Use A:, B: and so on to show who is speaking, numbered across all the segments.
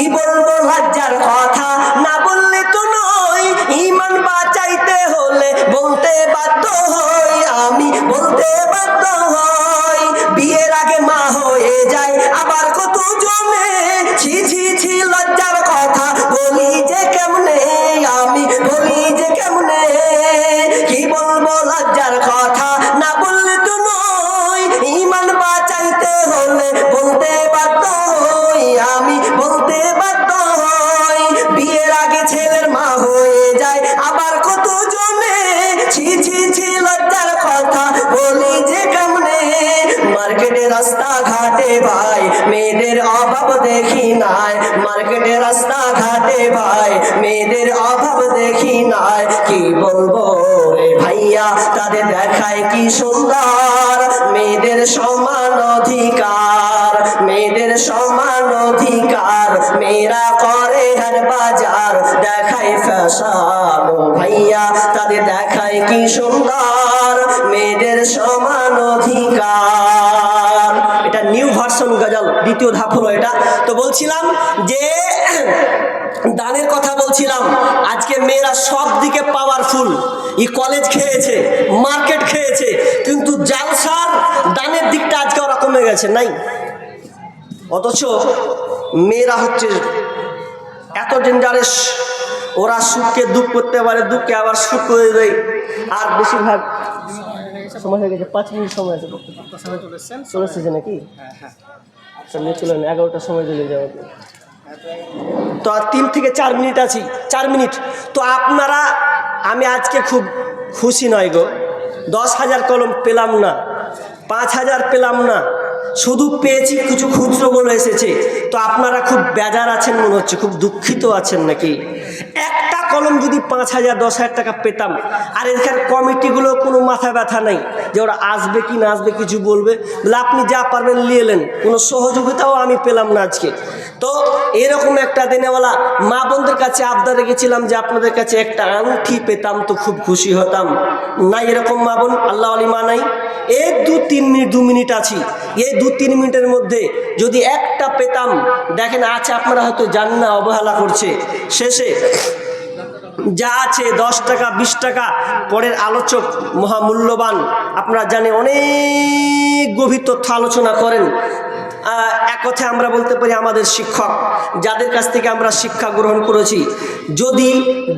A: কি বলব লজ্জার মার্কেটে রাস্তা ঘাটে ভাই, মেয়েদের অভাব দেখি নাই। মার্কেটে রাস্তা ঘাটে ভাই, মেয়েদের অভাব দেখি নাই। কি বলব রে ভাইয়া, তাদের দেখায় কি সুন্দর? মেয়েদের সমান অধিকার, মেয়েদের সমান অধিকার। মেয়েরা করে হার বাজার, দেখায় ফ্যাশন ভাইয়া, তাদের দেখায় কি সুন্দর? মেয়েদের সমান অধিকার। এটা নিউ ভার্সন গজল, দ্বিতীয় ধাপ হলো এটা। তো বলছিলাম যে, দানের কথা বলছিলাম, আজকে মেয়েরা সব দিকে পাওয়ারফুল ই কলেজ খেয়েছে মার্কেট খেয়েছে, কিন্তু জালসার দানের দিকটা আজকে ওরা কমে গেছে, নাই? অথচ মেয়েরা হচ্ছে এত ডেঞ্জারেস ওরা সুখকে দুঃখ করতে পারে, দুঃখকে আবার সুখ করে দেয়। আর বেশিরভাগ সময় হয়ে গেছে পাঁচ মিনিট সময় আছে চলে এসেছে নাকি? আচ্ছা নিয়ে চলেন এগারোটার সময় চলে যাব। তো আর তিন থেকে চার মিনিট আছি চার মিনিট। তো আপনারা আমি আজকে খুব খুশি নয় গো। দশ হাজার কলম পেলাম না পাঁচ হাজার পেলাম না। শুধু পেয়েছি কিছু খুচরো বলে এসেছে। তো আপনারা খুব বেজার আছেন মনে হচ্ছে খুব দুঃখিত আছেন নাকি? একটা কলম যদি পাঁচ হাজার, দশ হাজার টাকা পেতাম, আর এখান কমিটিগুলো কোনো মাথা ব্যথা নেই যে ওরা আসবে কি না আসবে কিছু বলবে। বলে আপনি যা পারবেন নিয়ে এলেন কোনো সহযোগিতাও আমি পেলাম না আজকে। তো এরকম একটা দিনেওয়ালা মা বোনদের কাছে আবদার রেখেছিলাম যে আপনাদের কাছে একটা আংটি পেতাম তো খুব খুশি হতাম। না এরকম মা বোন, আল্লাহ আলী মা নাই। এই দু তিন মিনিট, দু মিনিট আছি। এই দু তিন মিনিটের মধ্যে যদি একটা পেতাম, দেখেন আছে আপনারা হয়তো জান না, অবহেলা করছে। শেষে যা আছে, দশ টাকা, বিশ টাকা, পরের আলোচক মহামূল্যবান। আপনারা জানে অনেক গভীর তথ্য আলোচনা করেন। এক কথায় আমরা বলতে পারি আমাদের শিক্ষক, যাদের কাছ থেকে আমরা শিক্ষা গ্রহণ করেছি। যদি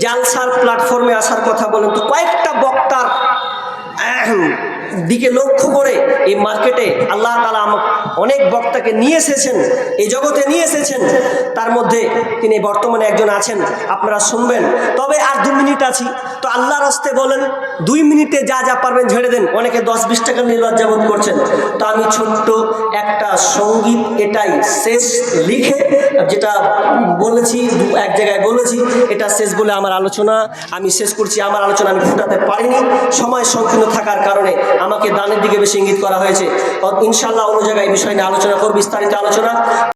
A: জালসার প্ল্যাটফর্মে আসার কথা বলেন, তো কয়েকটা বক্তার দিকে লক্ষ্য করে এই মার্কেটে আল্লাহ তালা আমাকে অনেক বক্তাকে নিয়ে এসেছেন, এই জগতে নিয়ে এসেছেন। তার মধ্যে তিনি বর্তমানে একজন আছেন, আপনারা শুনবেন। তবে আর দু মিনিট আছি। তো আল্লাহর হস্তে বলেন, দুই মিনিটে যা যা পারবেন ঝেড়ে দেন। অনেকে দশ বিশ টাকা নিয়ে লজ্জাবোধ করছেন। তো আমি ছোট্ট একটা সংগীত এটাই শেষ লিখে, যেটা বলেছি এক জায়গায় বলেছি, এটা শেষ বলে আমার আলোচনা, আমি শেষ করছি। আমার আলোচনা আমি ফুটাতে পারিনি। সময় সংকীর্ণ থাকার কারণে আমাকে দানের দিকে বেশি ইঙ্গিত করা হয়েছে। ইনশাল্লাহ অন্য জায়গায় এই বিষয় নিয়ে আলোচনা করব, বিস্তারিত আলোচনা।